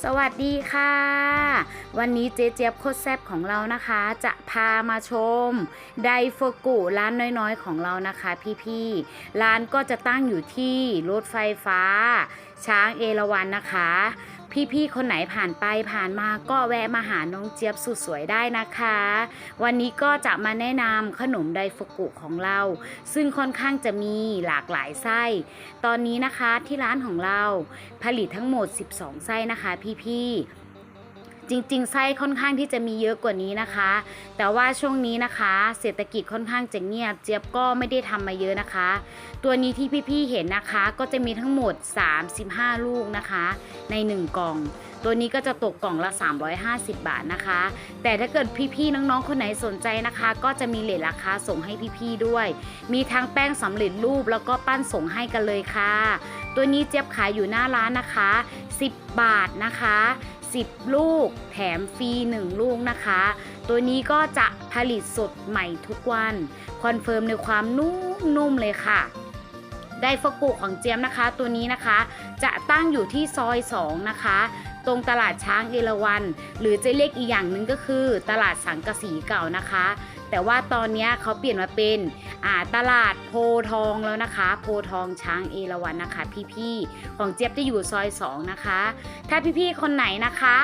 สวัสดีค่ะ วันนี้เจ๊เจี๊ยบโคตรแซ่บของเรานะคะ จะพามาชม ไดโฟกุร้านน้อยๆ ของเรานะคะ พี่ๆ ร้านก็จะตั้งอยู่ที่รถไฟฟ้า ช้างเอราวันนะคะ พี่ๆคนไหนผ่านไปผ่านมาก็แวะมาหาน้องเจี๊ยบสุดสวยได้นะคะ วันนี้ก็จะมาแนะนำขนมไดโฟกุของเรา ซึ่งค่อนข้างจะมีหลากหลายไส้ ตอนนี้นะคะที่ร้านของเราผลิตทั้งหมด 12 ไส้นะคะพี่ๆ จริง ๆ ไส้ค่อนข้างที่จะมีเยอะกว่านี้นะคะ แต่ว่าช่วงนี้นะคะ เศรษฐกิจค่อนข้างจะเงียบ เจี๊ยบก็ไม่ได้ทำมาเยอะนะคะ ตัวนี้ที่พี่ๆเห็นนะคะ ก็จะมีทั้งหมด 35 ลูกนะคะ ใน 1 กล่อง ตัวนี้ก็จะตกกล่องละ 350 บาทนะคะ แต่ถ้าเกิดพี่ๆน้องๆคนไหนสนใจนะคะ ก็จะมีเลทราคาส่งให้พี่ๆด้วย มีทั้งแป้งสำเร็จรูปแล้วก็ปั้นส่งให้กันเลยค่ะ ตัวนี้เจี๊ยบขายอยู่หน้าร้านนะคะ 10 บาทนะคะ 10 ลูก แถมฟรี 1 ลูกนะคะ ตัวนี้ก็จะผลิตสดใหม่ทุกวัน คอนเฟิร์มในความนุ่มนุ่มเลยค่ะ ไดฟกุของเจียมนะคะ ตัวนี้นะคะ จะตั้งอยู่ที่ซอย 2 นะคะ ตรงตลาดช้างเอราวัน หรือจะเรียกอีกอย่างหนึ่งก็คือ ตลาดสังกะสีเก่านะคะ แต่ว่าตอนนี้เขาเปลี่ยนมาเป็นตลาดโพทองแล้วนะคะ โพทองช้างเอราวันนะคะ พี่ๆของเจี๊ยบจะอยู่ซอย2นะคะ ถ้าพี่ๆคนไหนนะคะ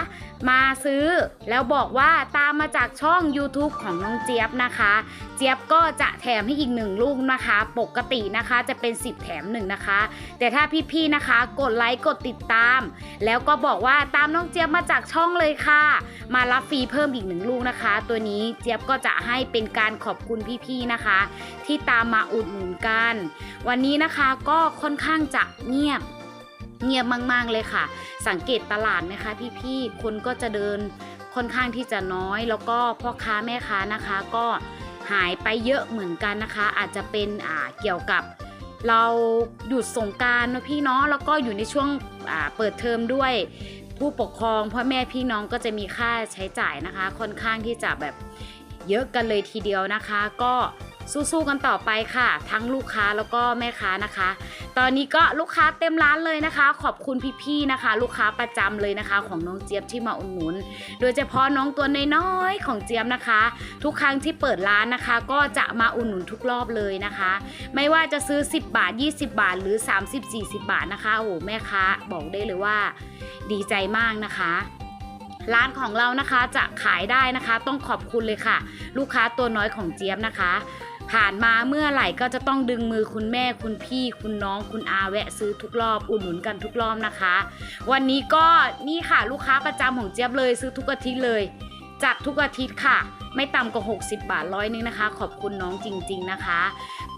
มาซื้อแล้วบอกว่าตามมาจากช่อง YouTube ของน้องเจี๊ยบนะคะ เจี๊ยบก็จะแถมให้อีกหนึ่งลูกนะคะ ปกตินะคะจะเป็น 10 แถมหนึ่งนะคะ แต่ถ้าพี่ๆนะคะ กดไลค์กดติดตาม แล้วก็บอกว่าตามน้องเจี๊ยบมาจากช่องเลยค่ะ มารับฟรีเพิ่มอีกหนึ่งลูกนะคะ ตัวนี้เจี๊ยบก็จะให้เป็น็นการขอบคุณพี่ๆนะคะ ที่ตามมาอุดหนุนกัน วันนี้นะคะก็ค่อนข้างจะเงียบเงียบมาก ๆ เลยค่ะ สังเกตตลาดนะคะพี่ๆคนก็จะเดินค่อนข้างที่จะน้อย แล้วก็พ่อค้าแม่ค้านะคะ ก็หายไปเยอะเหมือนกันนะคะ อาจจะเป็นอ่าเกี่ยวกับเราหยุดสงการนะพี่เนาะแล้วก็อยู่ในช่วงอ่าเปิดเทอมด้วยผู้ปกครองพ่อแม่พี่น้องก็จะมีค่าใช้จ่ายนะคะ ค่อนข้างที่จะแบบ เยอะกันเลยทีเดียวนะคะ ก็สู้ๆกันต่อไปค่ะ ทั้งลูกค้าแล้วก็แม่ค้านะคะ ตอนนี้ก็ลูกค้าเต็มร้านเลยนะคะ ขอบคุณพี่ๆนะคะ ลูกค้าประจำเลยนะคะ ของน้องเจี๊ยบที่มาอุดหนุน โดยเฉพาะน้องตัวน้อยๆของเจี๊ยบนะคะ ทุกครั้งที่เปิดร้านนะคะ ก็จะมาอุดหนุนทุกรอบเลยนะคะ ไม่ว่าจะซื้อ 10 บาท 20 บาท หรือ 30-40 บาทนะคะโอ้แม่ค้าบอกได้เลยว่า ดีใจมากนะคะ ร้านของเรานะคะจะขายได้นะคะ ต้องขอบคุณเลยค่ะ ลูกค้าตัวน้อยของเจี๊ยบนะคะ ผ่านมาเมื่อไหร่ก็จะต้องดึงมือคุณแม่คุณพี่ คุณน้องคุณอาแวะซื้อทุกรอบอุดหนุนกันทุกรอบนะคะ วันนี้ก็นี่ค่ะลูกค้าประจำของเจี๊ยบเลยซื้อทุกอาทิตย์เลยจัดทุกอาทิตย์ค่ะ ไม่ต่ำกว่า 60 บาทร้อยนึงนะคะ ขอบคุณน้องจริง ๆนะคะ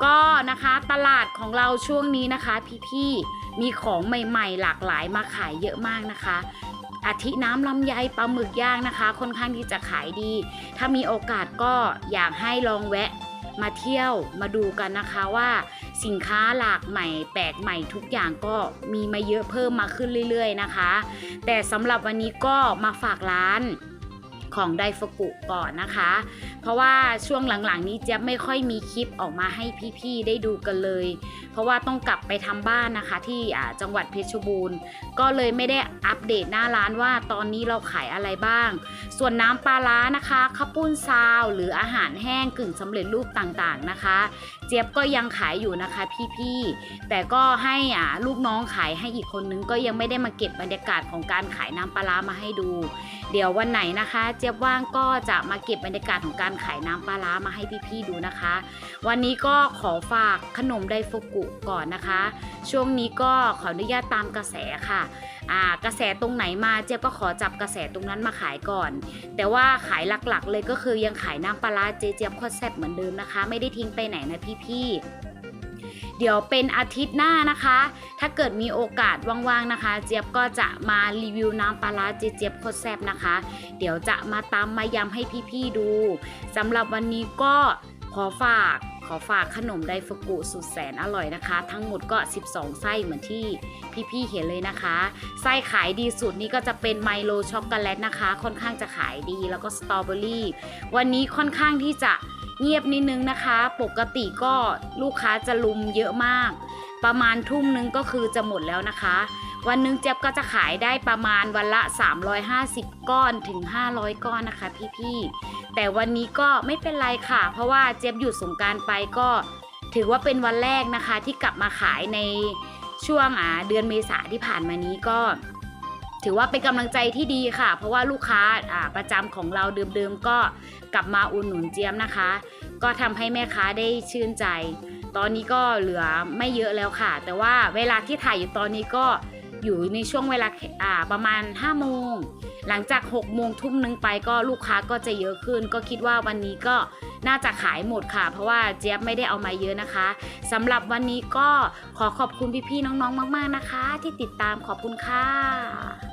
ก็นะคะตลาดของเราช่วงนี้นะคะ พี่ๆมีของใหม่ ๆ หลากหลายมาขายเยอะมากนะคะ อาทิน้ำลำไยปลาหมึกย่างนะคะ ค่อนข้างที่จะขายดี ถ้ามีโอกาสก็อยากให้ลองแวะมาเที่ยวมาดูกันนะคะว่าสินค้าหลากใหม่แปลกใหม่ทุกอย่างก็มีมาเยอะเพิ่มมาขึ้นเรื่อย ๆ นะคะ แต่สำหรับวันนี้ก็มาฝากร้าน ของไดฟกุก่อนนะคะ เพราะว่าช่วงหลังๆนี้เจ๊ยบไม่ค่อยมีคลิปออกมาให้พี่ๆได้ดูกันเลย เพราะว่าต้องกลับไปทำบ้านนะคะ ที่จังหวัดเพชรบูรณ์ ก็เลยไม่ได้อัปเดตหน้าร้านว่าตอนนี้เราขายอะไรบ้าง ส่วนน้ำปลาร้านะคะข้าวปุ้นซาว หรืออาหารแห้งกึ่งสำเร็จรูปต่างๆนะคะ เจี๊ยบก็ยังขายอยู่นะคะพี่ๆ แต่ก็ให้อ่าลูกน้องขายให้อีกคนนึงก็ยังไม่ได้มาเก็บบรรยากาศของการขายน้ำปลาร้ามาให้ดู เดี๋ยววันไหนนะคะ เจี๊ยบว่างก็จะมาเก็บบรรยากาศของการขายน้ำปลาร้ามาให้พี่ๆดูนะคะ วันนี้ก็ขอฝากขนมไดฟุกุก่อนนะคะ ช่วงนี้ก็ขออนุญาตตามกระแสค่ะอ่ากระแสตรงไหนมาเจี๊ยบก็ขอจับกระแสตรงนั้นมาขายก่อน แต่ว่าขายหลักๆ เลยก็คือยังขายน้ำปลาร้าเจเจี๊ยบโคตรแซ่บเหมือนเดิมนะคะ ไม่ได้ทิ้งไปไหนนะพี่ๆเดี๋ยวเป็นอาทิตย์หน้านะคะ ถ้าเกิดมีโอกาสว่างๆนะคะ เจี๊ยบก็จะมารีวิวน้ำปลาร้าเจี๊ยบโคตรแซ่บนะคะ เดี๋ยวจะมาตามมายำให้พี่ๆดูสำหรับวันนี้ก็ขอฝากขอฝากขนมไดฟุกุสุดแสนอร่อยนะคะ ทั้งหมดก็ 12 ไส้เหมือนที่พี่ๆเห็นเลยนะคะ ไส้ขายดีสุดนี่ก็จะเป็นไมโลช็อกโกแลตนะคะ ค่อนข้างจะขายดีแล้วก็สตรอเบอรี่วันนี้ค่อนข้างที่จะ เงียบนิดนึงนะคะ ปกติก็ลูกค้าจะลุมเยอะมาก ประมาณทุ่มนึงก็คือจะหมดแล้วนะคะ วันหนึงเจี๊บก็จะขายได้ประมาณวันละ 350 ก้อนถึง 500 ก้อนนะคะ พี่ๆแต่วันนี้ก็ไม่เป็นไรค่ะ เพราะว่าเจี๊บหยุดสงการไปก็ถือว่าเป็นวันแรกนะคะที่กลับมาขายในช่วงอ่าเดือนเมษาที่ผ่านมานี้ก็ ถือว่าเป็นกำลังใจที่ดีค่ะ เพราะว่าลูกค้าประจำของเราเดิมๆก็กลับมาอุดหนุนเจี๊ยบนะคะ ก็ทำให้แม่ค้าได้ชื่นใจ ตอนนี้ก็เหลือไม่เยอะแล้วค่ะ แต่ว่าเวลาที่ถ่ายอยู่ตอนนี้ก็อยู่ในช่วงเวลาาประมาณ5โมง หลังจาก6โมงทุ่มนึงไปก็ลูกค้าก็จะเยอะขึ้น ก็คิดว่าวันนี้ก็น่าจะขายหมดค่ะ เพราะว่าเจี๊ยบไม่ได้เอามาเยอะนะคะสำหรับวันนี้ก็ขอขอบคุณพี่ๆน้องๆ มาก ๆนะคะ ที่ติดตามขอบคุณค่ะ